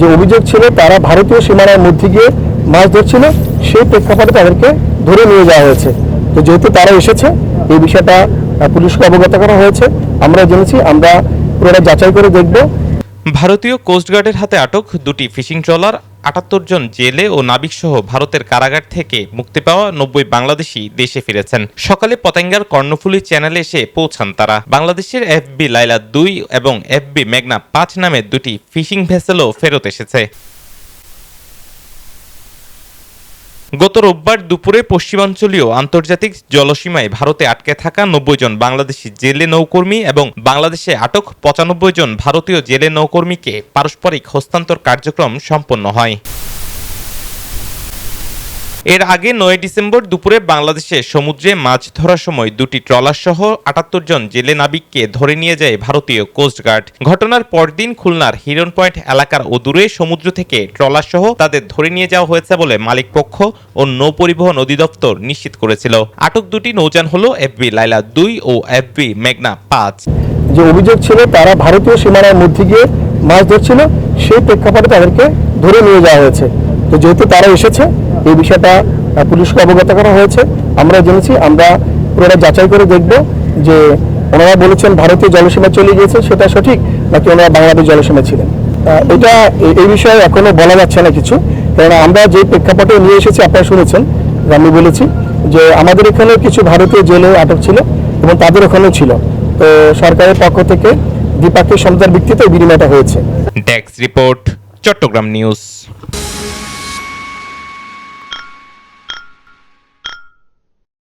যে অভিযোগ ছিল তারা ভারতীয় সীমানার মধ্যে গিয়ে মাছ ধরছিল, সেই প্রেক্ষাপটে তাদেরকে ধরে নিয়ে যাওয়া হয়েছে। তো যেহেতু তারা এসেছে, এই বিষয়টা পুলিশকে অবগত করা হয়েছে। আমরা জেনেছি, আমরা পুরোটা যাচাই করে দেখব। ভারতীয় কোস্টগার্ডের হাতে আটক দুটি ফিশিং ট্রলার আটাত্তর জন জেলে ও নাবিক সহ ভারতের কারাগার থেকে মুক্তি পাওয়া নব্বই বাংলাদেশি দেশে ফিরেছেন। সকালে পতেঙ্গার কর্ণফুলী চ্যানেলে এসে পৌঁছান তারা। বাংলাদেশের এফবি লাইলা দুই এবং এফবি মেঘনা পাঁচ নামে দুটি ফিশিং ভেসেলও ফেরত এসেছে। গত রোববার দুপুরে পশ্চিমাঞ্চলীয় আন্তর্জাতিক জলসীমায় ভারতে আটকে থাকা নব্বই জন বাংলাদেশি জেলে নৌকর্মী এবং বাংলাদেশে আটক পঁচানব্বই জন ভারতীয় জেলে নৌকর্মীকে পারস্পরিক হস্তান্তর কার্যক্রম সম্পন্ন হয়। এর আগে নয় ডিসেম্বর দুপুরে বাংলাদেশে সমুদ্রে মাছ ধরার সময় দুটি ট্রলার সহ আটাত্তর জন জেলে নাবিককে ধরে নিয়ে যায় ভারতীয় কোস্টগার্ড ঘটনার পরদিন খুলনার হিরন পয়েন্ট এলাকার অদূরে সমুদ্র থেকে ট্রলার সহ তাদের ধরে নিয়ে যাওয়া হয়েছে বলে মালিকপক্ষ ও নৌ পরিবহন অধিদপ্তর নিশ্চিত করেছিল। আটক দুটি নৌযান হল এফবি লাইলা দুই ও এফবি মেঘনা পাঁচ। যে অভিযোগ ছিল তারা ভারতীয় সীমানার মধ্যে গিয়ে মাছ ধরছিল, সেই প্রেক্ষাপটে তাদেরকে ধরে নিয়ে যাওয়া হয়েছে। তো যেহেতু তারা এসেছে এই বিষয়টা পুলিশকে অবগত করা হয়েছে। আমরা জেনেছি, আমরা পুরোটা যাচাই করে দেখব যে ওনারা বলেছেন ভারতীয় জলসীমা চলে গিয়েছে, সেটা সঠিক নাকি ওনারা বাংলাদেশ জলসীমা ছিলেন। এটা এই বিষয়ে এখনও বলা যাচ্ছে না কিছু। কারণ আমরা যে প্রেক্ষাপটে নিয়ে এসেছি, আপনারা শুনেছেন আমি বলেছি যে আমাদের এখানে কিছু ভারতীয় জেলে আটক ছিল এবং তাদের ওখানেও ছিল। তো সরকারের পক্ষ থেকে দ্বিপাক্ষিক সমতার ভিত্তিতে বিনিময়টা হয়েছে। Desk report Chittagong news